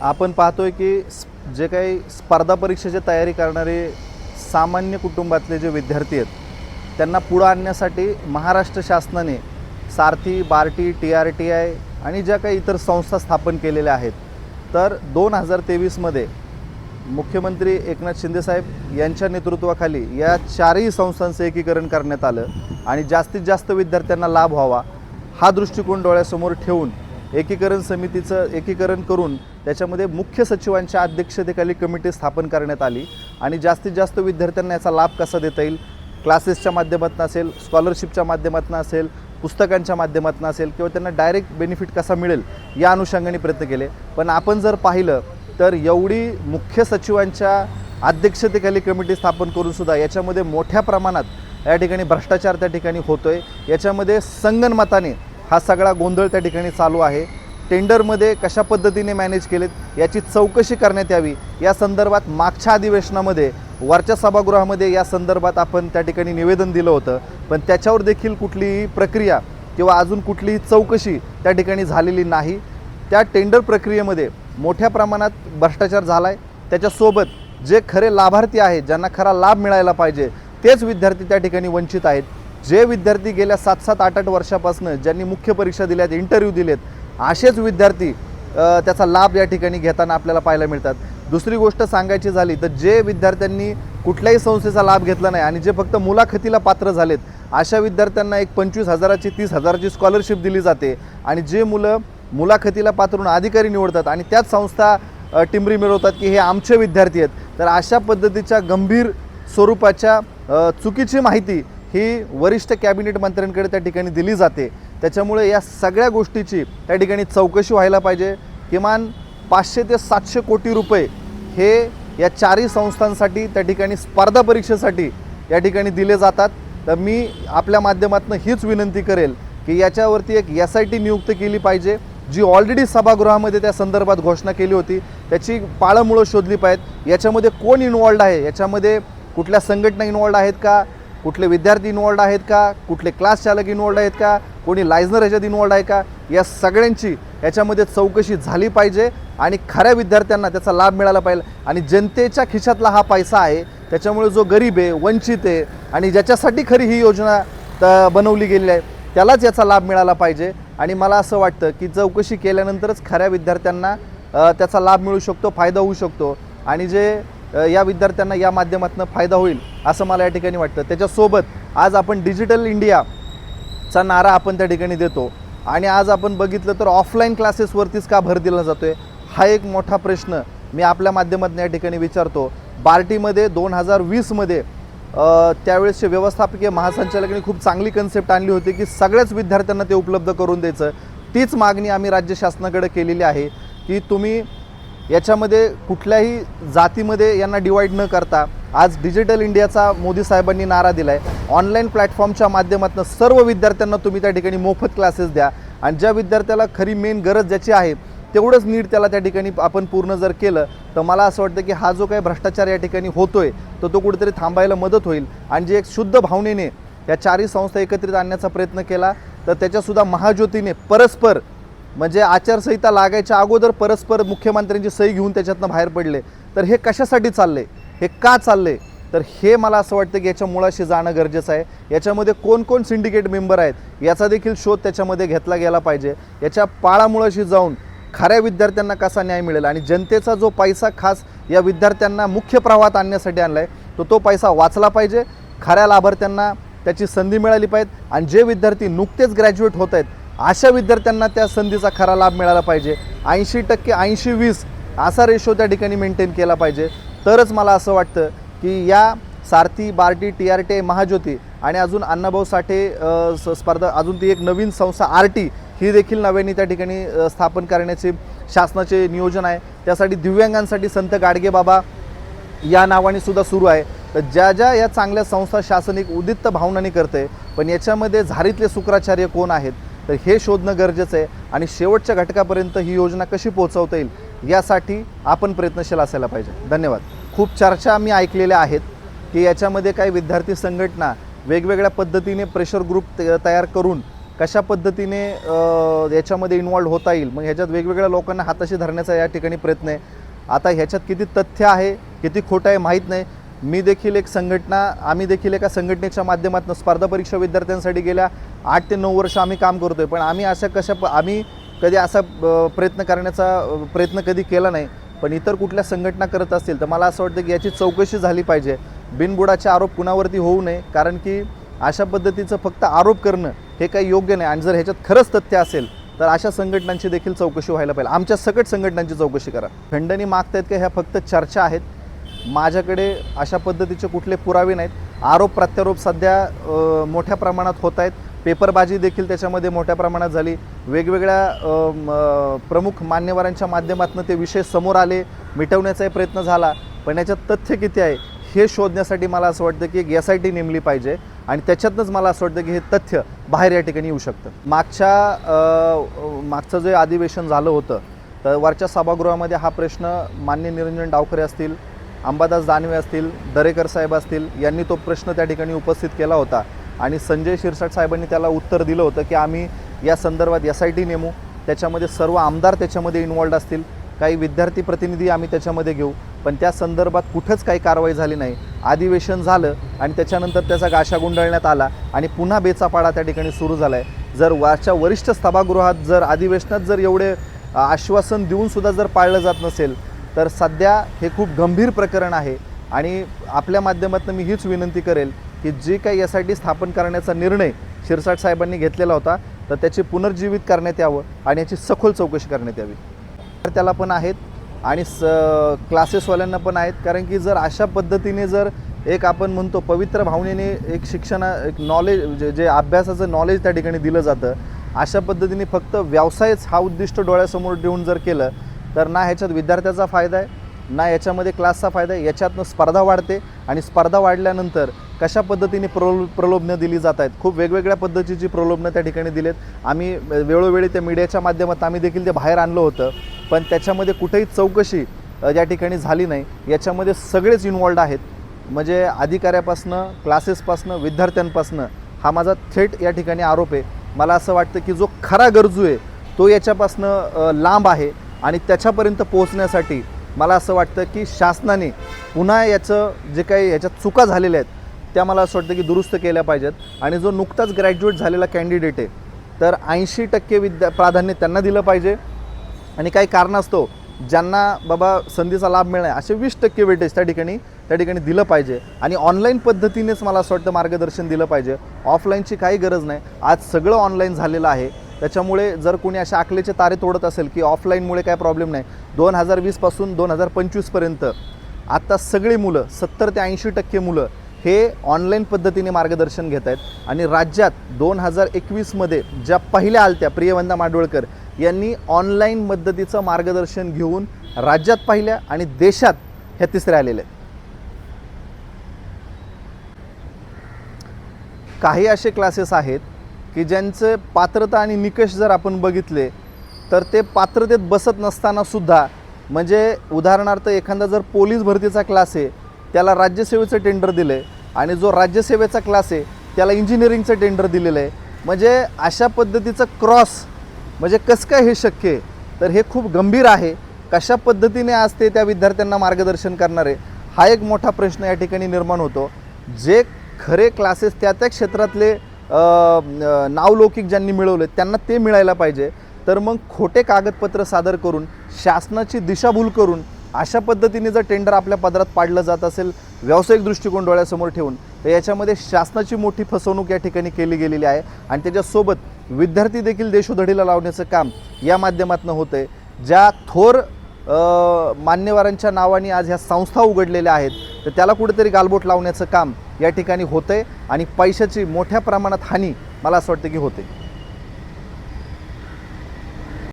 आपण पाहतोय की जे काही स्पर्धा परीक्षेची तयारी करणारे सामान्य कुटुंबातले जे विद्यार्थी आहेत त्यांना पुढं आणण्यासाठी महाराष्ट्र शासनाने Sarathi Barti T R T I आणि ज्या काही इतर संस्था स्थापन केलेल्या आहेत तर दोन हजार तेवीसमध्ये मुख्यमंत्री एकनाथ शिंदेसाहेब यांच्या नेतृत्वाखाली या चारही संस्थांचं एकीकरण करण्यात आलं आणि जास्तीत जास्त विद्यार्थ्यांना लाभ व्हावा हा दृष्टिकोन डोळ्यासमोर ठेवून एकीकरण समितीचं एकीकरण करून त्याच्यामध्ये मुख्य सचिवांच्या अध्यक्षतेखाली कमिटी स्थापन करण्यात आली आणि जास्तीत जास्त विद्यार्थ्यांना याचा लाभ कसा देता येईल? क्लासेसच्या माध्यमातून असेल स्कॉलरशिपच्या माध्यमातून असेल पुस्तकांच्या माध्यमातून असेल किंवा त्यांना डायरेक्ट बेनिफिट कसा मिळेल या अनुषंगाने प्रयत्न केले. पण आपण जर पाहिलं तर एवढी मुख्य सचिवांच्या अध्यक्षतेखाली कमिटी स्थापन करून सुद्धा याच्यामध्ये मोठ्या प्रमाणात या ठिकाणी भ्रष्टाचार त्या ठिकाणी होतो आहे याच्यामध्ये संगनमताने हा सगळा गोंधळ त्या ठिकाणी चालू आहे. टेंडरमध्ये कशा पद्धतीने मॅनेज केलेत याची चौकशी करण्यात यावी. या संदर्भात मागच्या अधिवेशनामध्ये वरच्या सभागृहामध्ये या संदर्भात आपण त्या ठिकाणी निवेदन दिलं होतं. पण त्याच्यावर देखील कुठलीही प्रक्रिया किंवा अजून कुठलीही चौकशी त्या ठिकाणी झालेली नाही. त्या टेंडर प्रक्रियेमध्ये मोठ्या प्रमाणात भ्रष्टाचार झाला आहे त्याच्यासोबत जे खरे लाभार्थी आहेत ज्यांना खरा लाभ मिळायला पाहिजे तेच विद्यार्थी त्या ठिकाणी वंचित आहेत. जे विद्यार्थी गेल्या सात सात आठ आठ वर्षापासून ज्यांनी मुख्य परीक्षा दिल्यात इंटरव्ह्यू दिलेत असेच विद्यार्थी त्याचा लाभ या ठिकाणी घेताना आपल्याला पाहायला मिळतात. दुसरी गोष्ट सांगायची झाली तर जे विद्यार्थ्यांनी कुठल्याही संस्थेचा लाभ घेतला नाही आणि जे फक्त मुलाखतीला पात्र झालेत अशा विद्यार्थ्यांना एक पंचवीस हजाराची तीस हजाराची स्कॉलरशिप दिली जाते आणि जे मुलं मुलाखतीला पात्र होऊन अधिकारी निवडतात आणि त्याच संस्था टिमरी मिळवतात की हे आमचे विद्यार्थी आहेत. तर अशा पद्धतीच्या गंभीर स्वरूपाच्या चुकीची माहिती ही वरिष्ठ कॅबिनेट मंत्र्यांकडे त्या ठिकाणी दिली जाते. त्याच्यामुळे या सगळ्या गोष्टीची त्या ठिकाणी चौकशी व्हायला पाहिजे. किमान पाचशे ते सातशे कोटी रुपये हे या चारही संस्थांसाठी त्या ठिकाणी स्पर्धा परीक्षेसाठी या ठिकाणी दिले जातात. तर मी आपल्या माध्यमातून हीच विनंती करेल की याच्यावरती एक एस आय टी नियुक्त केली पाहिजे जी ऑलरेडी सभागृहामध्ये त्या संदर्भात घोषणा केली होती. त्याची पाळंमुळं शोधली पाहिजेत. याच्यामध्ये कोण इन्वॉल्ड आहे? याच्यामध्ये कुठल्या संघटना इन्वॉल्ड आहेत का? कुठले विद्यार्थी इन्वॉल्ड आहेत का? कुठले क्लास चालक इन्वॉल्ड आहेत का? कोणी लायझनर ह्याच्यात इन्वॉल्ड आहे का? या सगळ्यांची याच्यामध्ये चौकशी झाली पाहिजे आणि खऱ्या विद्यार्थ्यांना त्याचा लाभ मिळाला पाहिजे. आणि जनतेच्या खिशातला हा पैसा आहे त्याच्यामुळे जो गरीब आहे वंचित आहे आणि ज्याच्यासाठी खरी ही योजना त बनवली गेली आहे त्यालाच याचा लाभ मिळाला पाहिजे. आणि मला असं वाटतं की चौकशी केल्यानंतरच खऱ्या विद्यार्थ्यांना त्याचा लाभ मिळू शकतो फायदा होऊ शकतो. आणि जे या विद्यार्थ्यांना या माध्यमातून फायदा होईल असं मला या ठिकाणी वाटतं. त्याच्यासोबत आज आपण डिजिटल इंडिया चा नारा आपण त्या ठिकाणी देतो. आणि आज आपण बघितलं तर ऑफलाईन क्लासेसवरतीच का भर दिला जातो आहे हा एक मोठा प्रश्न मी आपल्या माध्यमातून या ठिकाणी विचारतो. बार्टीमध्ये दोन हजार वीसमध्ये त्यावेळेसचे व्यवस्थापकीय महासंचालकांनी खूप चांगली कन्सेप्ट आणली होती की सगळ्याच विद्यार्थ्यांना ते उपलब्ध करून द्यायचं. तीच मागणी आम्ही राज्य शासनाकडे केलेली आहे की तुम्ही याच्यामध्ये कुठल्याही जातीमध्ये यांना डिवाईड न करता आज डिजिटल इंडियाचा मोदी साहेबांनी नारा दिला आहे ऑनलाईन प्लॅटफॉर्मच्या माध्यमातून सर्व विद्यार्थ्यांना तुम्ही त्या ठिकाणी मोफत क्लासेस द्या. आणि ज्या विद्यार्थ्याला खरी मेन गरज ज्याची आहे तेवढंच नीट त्याला त्या ठिकाणी आपण पूर्ण जर केलं तर मला असं वाटतं की हा जो काही भ्रष्टाचार या ठिकाणी होतोय तर तो कुठेतरी थांबायला मदत होईल. आणि जे एक शुद्ध भावनेने या चारही संस्था एकत्रित आणण्याचा प्रयत्न केला तर त्याच्यासुद्धा महाज्योतीने परस्पर म्हणजे आचारसंहिता लागायच्या अगोदर परस्पर मुख्यमंत्र्यांची सही घेऊन त्याच्यातनं बाहेर पडले. तर हे कशासाठी चालले? हे का चालले? तर हे मला असं वाटतं की याच्या मुळाशी जाणं गरजेचं आहे. याच्यामध्ये कोण कोण सिंडिकेट मेंबर आहेत? याचा देखील शोध त्याच्यामध्ये घेतला गेला पाहिजे. याच्या पाळामुळाशी जाऊन खऱ्या विद्यार्थ्यांना कसा न्याय मिळेल? आणि जनतेचा जो पैसा खास या विद्यार्थ्यांना मुख्य प्रवाहात आणण्यासाठी आणला आहे तो तो पैसा वाचला पाहिजे. खऱ्या लाभार्थ्यांना त्याची संधी मिळाली पाहिजे. आणि जे विद्यार्थी नुकतेच ग्रॅज्युएट होत आहेत अशा विद्यार्थ्यांना त्या संधीचा खरा लाभ मिळाला पाहिजे. ऐंशी टक्के ऐंशी वीस असा रेशो त्या ठिकाणी मेंटेन केला पाहिजे. तरच मला असं वाटतं की या Sarathi Barti T R T Mahajyoti आणि अजून अण्णाभाऊ साठे स- स्पर्धा अजून ती एक नवीन संस्था आर टी ही देखील नव्याने त्या ठिकाणी स्थापन करण्याचे शासनाचे नियोजन आहे. त्यासाठी दिव्यांगांसाठी संत गाडगेबाबा या नावाने सुद्धा सुरू आहे. तर ज्या ज्या या चांगल्या संस्था शासन एक उदित्त भावनाने करते पण याच्यामध्ये झारीतले शुक्राचार्य कोण आहेत? तर हे शोधणं गरजेचं आहे आणि शेवटच्या घटकापर्यंत ही योजना कशी पोहोचवता येईल यासाठी आपण प्रयत्नशील असायला पाहिजे. धन्यवाद. खूप चर्चा मी ऐकलेल्या आहेत की याच्यामध्ये काही विद्यार्थी संघटना वेगवेगळ्या पद्धतीने प्रेशर ग्रुप त- तयार करून कशा पद्धतीने याच्यामध्ये इन्वॉल्व्ह होता येईल. मग ह्याच्यात वेगवेगळ्या लोकांना हाताशी धरण्याचा या ठिकाणी प्रयत्न आहे. आता ह्याच्यात किती तथ्य आहे किती खोटं आहे माहीत नाही. मी देखील एक संघटना आम्ही देखील एका संघटनेच्या माध्यमातून स्पर्धा परीक्षा विद्यार्थ्यांसाठी गेल्या आठ ते नऊ वर्ष आम्ही काम करतोय. पण आम्ही अशा कशा प- आम्ही कधी असा प्रयत्न करण्याचा प्रयत्न कधी केला नाही. पण इतर कुठल्या संघटना करत असतील तर मला असं वाटतं की याची चौकशी झाली पाहिजे. बिनबुडाचे आरोप कुणावरती होऊ नये. कारण की अशा पद्धतीचं फक्त आरोप करणं हे काही योग्य नाही. आणि जर ह्याच्यात खरंच तथ्य असेल तर अशा संघटनांची देखील चौकशी व्हायला पाहिजे. आमच्या सकट संघटनांची चौकशी करा. खंडणी मागतायत का ह्या फक्त चर्चा आहेत. माझ्याकडे अशा पद्धतीचे कुठले पुरावे नाहीत. आरोप प्रत्यारोप सध्या मोठ्या प्रमाणात होत आहेत. पेपरबाजी देखील त्याच्यामध्ये मोठ्या प्रमाणात झाली. वेगवेगळ्या प्रमुख मान्यवरांच्या माध्यमातून ते विषय समोर आले मिटवण्याचाही प्रयत्न झाला. पण याच्यात तथ्य किती आहे हे शोधण्यासाठी मला असं वाटतं की एक एस आय टी नेमली पाहिजे आणि त्याच्यातनंच मला असं वाटतं की हे तथ्य बाहेर या ठिकाणी येऊ शकतं. मागच्या मागचं जे अधिवेशन झालं होतं तर वरच्या सभागृहामध्ये हा प्रश्न मान्य निरंजन डावखरे असतील अंबादास दानवे असतील दरेकर साहेब असतील यांनी तो प्रश्न त्या ठिकाणी उपस्थित केला होता. आणि संजय शिरसाट साहेबांनी त्याला उत्तर दिलं होतं की आम्ही या संदर्भात एस आय टी नेमू त्याच्यामध्ये सर्व आमदार त्याच्यामध्ये इन्वॉल्ड असतील काही विद्यार्थी प्रतिनिधी आम्ही त्याच्यामध्ये घेऊ. पण त्या संदर्भात कुठंच काही कारवाई झाली नाही. अधिवेशन झालं आणि त्याच्यानंतर त्याचा गाशा गुंडाळण्यात आला आणि पुन्हा बेचापाडा त्या ठिकाणी सुरू झाला आहे जर वाच्या वरिष्ठ सभागृहात जर अधिवेशनात जर एवढे आश्वासन देऊन सुद्धा जर पाळलं जात नसेल तर सध्या हे खूप गंभीर प्रकरण आहे आणि आपल्या माध्यमातून मी हीच विनंती करेल की जे काही एस आय टी स्थापन करण्याचा निर्णय शिरसाट साहेबांनी घेतलेला होता तर त्याचे पुनर्जीवित करण्यात यावं आणि याची सखोल चौकशी करण्यात यावी. तर त्याला पण आहेत आणि स क्लासेसवाल्यांना पण आहेत. कारण की जर अशा पद्धतीने जर एक आपण म्हणतो पवित्र भावनेने एक शिक्षणा एक नॉलेज जे जे अभ्यासाचं नॉलेज त्या ठिकाणी दिलं जातं अशा पद्धतीने फक्त व्यवसायच हा उद्दिष्ट डोळ्यासमोर ठेवून जर केलं तर ना ह्याच्यात विद्यार्थ्याचा फायदा आहे ना याच्यामध्ये क्लासचा फायदा आहे याच्यातनं स्पर्धा वाढते आणि स्पर्धा वाढल्यानंतर कशा पद्धतीने प्रलो प्रलोभनं दिली जात आहेत? खूप वेगवेगळ्या पद्धतीची प्रलोभनं त्या ठिकाणी दिलेत. आम्ही वेळोवेळी त्या मीडियाच्या माध्यमात आम्ही देखील ते बाहेर आणलं होतं पण त्याच्यामध्ये कुठेही चौकशी या ठिकाणी झाली नाही. याच्यामध्ये सगळेच इन्वॉल्ड आहेत. म्हणजे अधिकाऱ्यापासनं क्लासेसपासनं विद्यार्थ्यांपासनं हा माझा थेट या ठिकाणी आरोप आहे. मला असं वाटतं की जो खरा गरजू आहे तो याच्यापासनं लांब आहे. आणि त्याच्यापर्यंत पोहोचण्यासाठी मला असं वाटतं की शासनाने पुन्हा याचं जे काही याच्यात चुका झालेल्या आहेत त्या मला असं वाटतं की दुरुस्त केल्या पाहिजेत. आणि जो नुकताच ग्रॅज्युएट झालेला कॅन्डिडेट आहे तर ऐंशी टक्के विद्या प्राधान्य त्यांना दिलं पाहिजे. आणि काही कारणास्तव ज्यांना बाबा संधीचा लाभ मिळणार असे वीस टक्के वेटेज त्या ठिकाणी त्या ठिकाणी दिलं पाहिजे. आणि ऑनलाईन पद्धतीनेच मला असं वाटतं मार्गदर्शन दिलं पाहिजे. ऑफलाईनची काही गरज नाही. आज सगळं ऑनलाईन झालेलं आहे. त्याच्यामुळे जर कोणी अशा आकलेचे तारे तोडत असेल की ऑफलाईनमुळे काय प्रॉब्लेम नाही. दोन हजार वीसपासून दोन हजार पंचवीसपर्यंत आत्ता सगळी मुलं सत्तर ते ऐंशी टक्के मुलं हे ऑनलाईन पद्धतीने मार्गदर्शन घेत आहेत. आणि राज्यात दोन हजार एकवीसमध्ये ज्या पहिल्या आलत्या प्रियवंदा माडवळकर यांनी ऑनलाईन पद्धतीचं मार्गदर्शन घेऊन राज्यात पाहिल्या आणि देशात ह्या तिसऱ्या आलेल्या आहेत. काही असे क्लासेस आहेत की ज्यांचे पात्रता आणि निकष जर आपण बघितले तर ते पात्रतेत बसत नसताना सुद्धा म्हणजे उदाहरणार्थ एखादा जर पोलीस भरतीचा क्लास आहे त्याला राज्यसेवेचं टेंडर दिलं आहे आणि जो राज्यसेवेचा क्लास आहे त्याला इंजिनिअरिंगचं टेंडर दिलेलं आहे म्हणजे अशा पद्धतीचं क्रॉस म्हणजे कसं काय हे शक्य आहे? तर हे खूप गंभीर आहे. कशा पद्धतीने आज ते त्या विद्यार्थ्यांना मार्गदर्शन करणारे हा एक मोठा प्रश्न या ठिकाणी निर्माण होतो. जे खरे क्लासेस त्या त्या क्षेत्रातले नावलौकिक ज्यांनी मिळवले त्यांना ते मिळायला पाहिजे. तर मग खोटे कागदपत्र सादर करून शासनाची दिशाभूल करून अशा पद्धतीने जर टेंडर आपल्या पदरात पाडलं जात असेल व्यावसायिक दृष्टिकोन डोळ्यासमोर ठेवून तर याच्यामध्ये शासनाची मोठी फसवणूक या ठिकाणी केली गेलेली आहे. आणि त्याच्यासोबत विद्यार्थी देखील देशोधडीला लावण्याचं काम या माध्यमातून होतं आहे ज्या थोर मान्यवरांच्या नावाने आज ह्या संस्था उघडलेल्या आहेत तर त्याला कुठेतरी गालबोट लावण्याचं काम या ठिकाणी होतं आहे आणि पैशाची मोठ्या प्रमाणात हानी मला असं वाटतं की होते